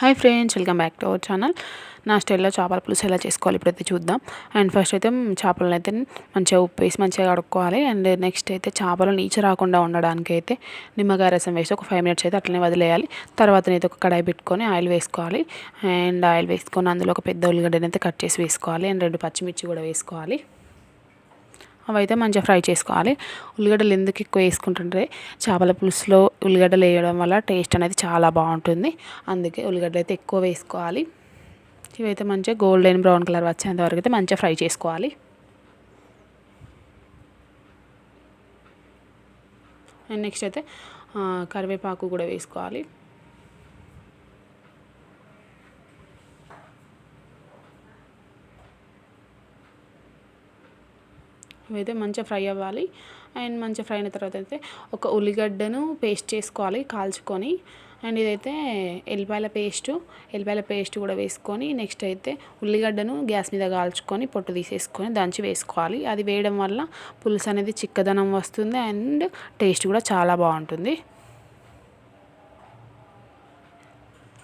Hi friends welcome back to our channel. నా స్టైల్లో చేపల పులుసు ఎలా చేసుకోవాలి ఇప్పుడైతే చూద్దాం. అండ్ ఫస్ట్ అయితే చేపలను అయితే మంచిగా ఉప్పు వేసి మంచిగా కడుక్కోవాలి. అండ్ నెక్స్ట్ అయితే చేపలు నీచు రాకుండా ఉండడానికి అయితే నిమ్మకాయ రసం వేసి ఒక ఫైవ్ మినిట్స్ అయితే అట్లనే వదిలేయాలి. తర్వాత అయితే ఒక కడాయి పెట్టుకొని ఆయిల్ వేసుకోవాలి. అండ్ ఆయిల్ వేసుకొని అందులో ఒక పెద్ద ఉల్లిగడ్డని అయితే కట్ చేసి వేసుకోవాలి. అండ్ రెండు పచ్చిమిర్చి కూడా వేసుకోవాలి. అవైతే మంచిగా ఫ్రై చేసుకోవాలి. ఉల్లిగడ్డలు ఎందుకు ఎక్కువ వేసుకుంటుంటే చేపల పులుసులో ఉల్లిగడ్డలు వేయడం వల్ల టేస్ట్ అనేది చాలా బాగుంటుంది. అందుకే ఉల్లిగడ్డలు అయితే ఎక్కువ వేసుకోవాలి. ఇవైతే మంచిగా గోల్డెన్ బ్రౌన్ కలర్ వచ్చేంత వరకు అయితే మంచిగా ఫ్రై చేసుకోవాలి. అండ్ నెక్స్ట్ అయితే కరివేపాకు కూడా వేసుకోవాలి. అయితే మంచిగా ఫ్రై అవ్వాలి. అండ్ మంచిగా ఫ్రై అయిన తర్వాత అయితే ఒక ఉల్లిగడ్డను పేస్ట్ చేసుకోవాలి కాల్చుకొని. అండ్ ఇదైతే ఎల్లిపాయల పేస్టు ఎల్లిపాయల పేస్ట్ కూడా వేసుకొని నెక్స్ట్ అయితే ఉల్లిగడ్డను గ్యాస్ మీద కాల్చుకొని పొట్టు తీసేసుకొని దంచి వేసుకోవాలి. అది వేయడం వల్ల పులుసు అనేది చిక్కదనం వస్తుంది అండ్ టేస్ట్ కూడా చాలా బాగుంటుంది.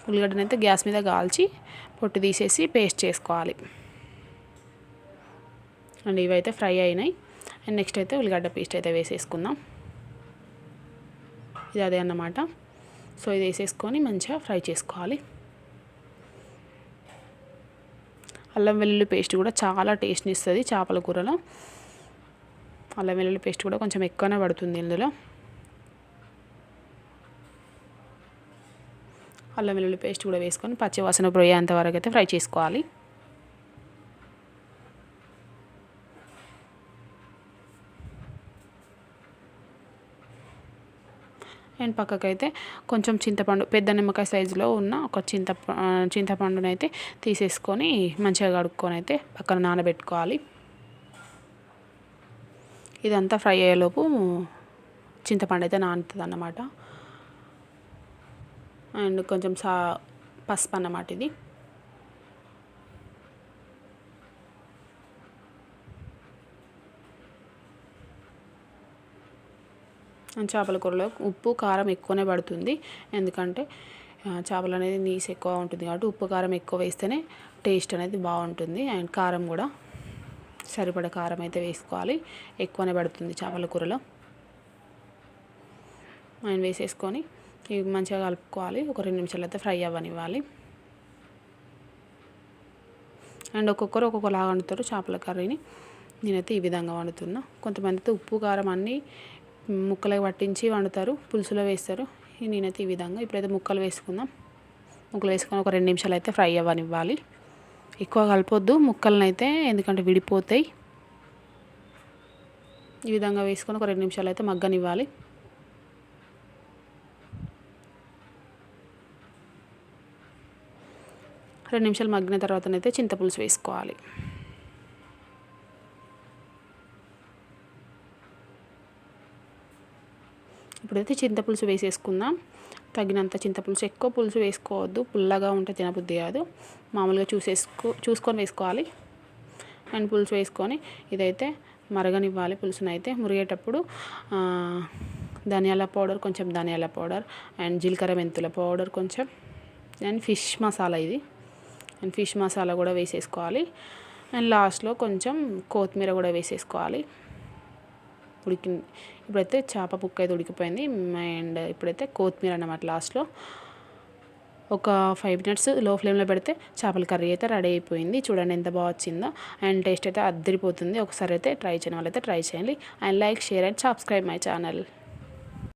ఉల్లిగడ్డనైతే అయితే గ్యాస్ మీద కాల్చి పొట్టు తీసేసి పేస్ట్ చేసుకోవాలి. అండ్ ఇవైతే ఫ్రై అయినాయి. అండ్ నెక్స్ట్ అయితే ఉల్లిగడ్డ పేస్ట్ అయితే వేసేసుకుందాం. ఇది అదే అన్నమాట. సో ఇది వేసేసుకొని మంచిగా ఫ్రై చేసుకోవాలి. అల్లం వెల్లుల్లి పేస్ట్ కూడా చాలా టేస్ట్ని ఇస్తుంది చేపల కూరలో. అల్లం వెల్లుల్లి పేస్ట్ కూడా కొంచెం ఎక్కువనే పడుతుంది ఇందులో. అల్లం వెల్లుల్లి పేస్ట్ కూడా వేసుకొని పచ్చివాసన పోయేంత వరకు అయితే ఫ్రై చేసుకోవాలి. అండ్ పక్కకైతే కొంచెం చింతపండు పెద్ద నిమ్మకాయ సైజులో ఉన్న ఒక చింత చింతపండును అయితే తీసేసుకొని మంచిగా కడుక్కొని అయితే పక్కన నానబెట్టుకోవాలి. ఇదంతా ఫ్రై అయ్యేలోపు చింతపండు అయితే నానుతుంది అన్నమాట అండ్ కొంచెం సా పసుపు అన్నమాట ఇది. చేపల కూరలో ఉప్పు కారం ఎక్కువనే పడుతుంది. ఎందుకంటే చేపలు అనేది నీసు ఎక్కువ ఉంటుంది కాబట్టి ఉప్పు కారం ఎక్కువ వేస్తేనే టేస్ట్ అనేది బాగుంటుంది. అండ్ కారం కూడా సరిపడ కారం అయితే వేసుకోవాలి. ఎక్కువనే పడుతుంది చేపల కూరలో. ఆయన వేసేసుకొని ఇవి మంచిగా కలుపుకోవాలి. ఒక రెండు నిమిషాలు అయితే ఫ్రై అవ్వనివ్వాలి. అండ్ ఒక్కొక్కరు ఒక్కొక్కలాగా వండుతారు చేపల కర్రీని. నేనైతే ఈ విధంగా వండుతున్నా. కొంతమంది అయితే ఉప్పు కారం అన్నీ ముక్కలు పట్టించి వండుతారు పులుసులో వేస్తారు. నేనైతే ఈ విధంగా ఇప్పుడైతే ముక్కలు వేసుకుందాం. ముక్కలు వేసుకొని ఒక రెండు నిమిషాలు అయితే ఫ్రై అవ్వనివ్వాలి. ఎక్కువ కలపొద్దు ముక్కలను అయితే ఎందుకంటే విడిపోతాయి. ఈ విధంగా వేసుకొని ఒక రెండు నిమిషాలు అయితే మగ్గనివ్వాలి. రెండు నిమిషాలు మగ్గిన తర్వాతనైతే చింతపులుసు వేసుకోవాలి. ఇప్పుడైతే చింతపులుసు వేసేసుకుందాం. తగినంత చింతపులుసు ఎక్కువ పులుసు వేసుకోవద్దు. పుల్లగా ఉంటే తినబుద్ధి కాదు. మామూలుగా చూసేసుకో చూసుకొని వేసుకోవాలి. అండ్ పులుసు వేసుకొని ఇదైతే మరగనివ్వాలి పులుసును అయితే మురిగేటప్పుడు ధనియాల పౌడర్ కొంచెం ధనియాల పౌడర్ అండ్ జీలకర్ర మెంతుల పౌడర్ కొంచెం అండ్ ఫిష్ మసాలా ఇది. అండ్ ఫిష్ మసాలా కూడా వేసేసుకోవాలి. అండ్ లాస్ట్లో కొంచెం కొత్తిమీర కూడా వేసేసుకోవాలి. ఉడికింది ఇప్పుడైతే చేప పుక్క అయితే ఉడికిపోయింది. అండ్ ఇప్పుడైతే కొత్తిమీర అన్నమాట లాస్ట్లో. ఒక ఫైవ్ మినిట్స్లో ఫ్లేమ్లో పెడితే చేపల కర్రీ అయితే రెడీ అయిపోయింది. చూడండి ఎంత బాగా వచ్చిందో. అండ్ టేస్ట్ అయితే అద్దరిపోతుంది ఒకసారి అయితే ట్రై చేయని వాళ్ళైతే ట్రై చేయండి. And like share and subscribe my channel.